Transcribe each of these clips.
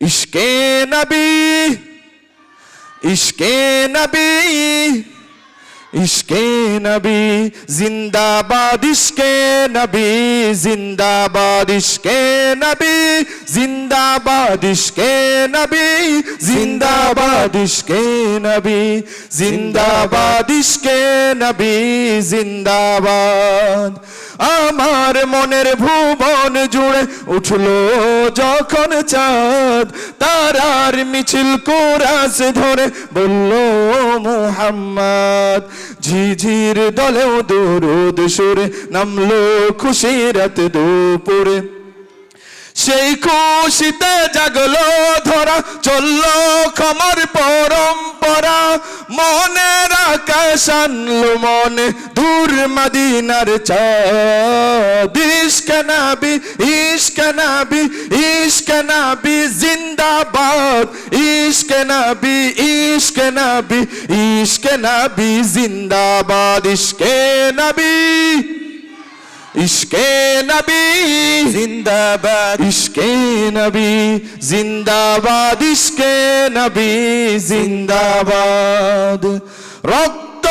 ইশকে নবী ইশকে নবী। ইশকে নবী, জিন্দাবাদ ইশকে নবী, জিন্দাবাদ ইশকে নবী, জিন্দাবাদ ইশকে নবী, জিন্দাবাদ ইশকে নবী, জিন্দাবাদ ইশকে নবী, জিন্দাবাদ। আমার মনের ভুবন জুড়ে উঠল যখন চাঁদ তারার মিছিল কোরাস ধরে বলল মোহাম্মদ ঝিঝির দলেও দরুদ সুরে নামলো খুশি রাত দুপুরে। সেই খুশিতে জাগলো ধরা, চলল ক্ষমার পরম্পরা। মনের আকাশ আনলো মনে দূর মদিনার চাঁদ। ইশক নবী ইশক নবী ইশক নবী, জিন্দাবাদ। ইশক নবী ইশক নবী ইশক নবী, জিন্দাবাদ। ইশকে নবী। ইশকে নবী। জিন্দাবাদ। ইশকে নবী জিন্দাবাদ। ইশকে নবী জিন্দাবাদ। রক্ত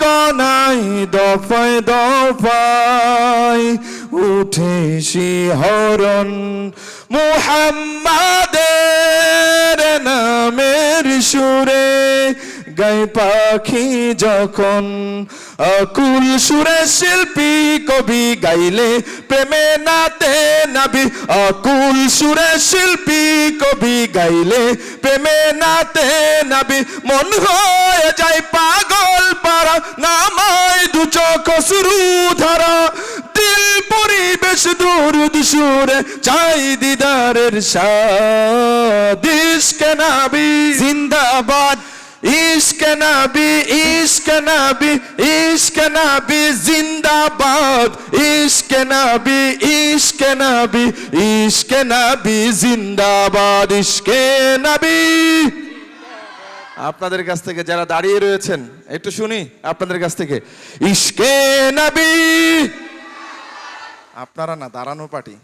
কনাই দফায় দফায় উঠে শিহরণ মুহাম্মাদের নামের সুরে গাই পাখি যখন আকুল সুরে শিল্পী কবি গাইলে প্রেমে নাতে নাবি আকুল সুরে শিল্পী কবি গাইলে প্রেমে নাতে নাবি মন হয়ে যায় পাগল পারা নামায় দু চোখ শুরু ধারা। দিল পরিবেশ দূর সুরে চাই দিদারের সাদ ইশকে নাবি জিন্দাবাদ। ইশক নবী ইশক নবী ইশক নবী জিন্দাবাদ। ইশক নবী ইশক নবী ইশক নবী জিন্দাবাদ। ইশকে নবী। আপনাদের কাছ থেকে যারা দাঁড়িয়ে রয়েছেন, একটু শুনি আপনাদের কাছ থেকে। ইশকে নবী। আপনারা না, দাঁড়ানো পার্টি।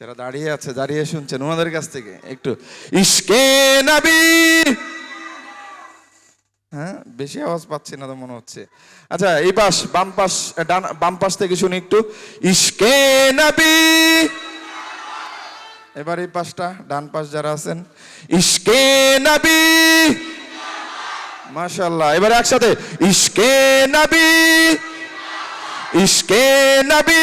যারা দাঁড়িয়ে আছে, দাঁড়িয়ে শুনছেন, ওনাদের কাছ থেকে একটু। ইশকে নবী। বেশি আওয়াজ পাচ্ছি না তো মনে হচ্ছে। আচ্ছা এই পাশ, বাম পাশ ডান, বাম পাশ থেকে শুনি একটু। ইশকে নবী! এবার এই পাশটা, ডান পাশ যারা আছেন, ইশকে নবী! মাশাল্লাহ এবার একসাথে, ইশকে নবী! ইশকে নবী!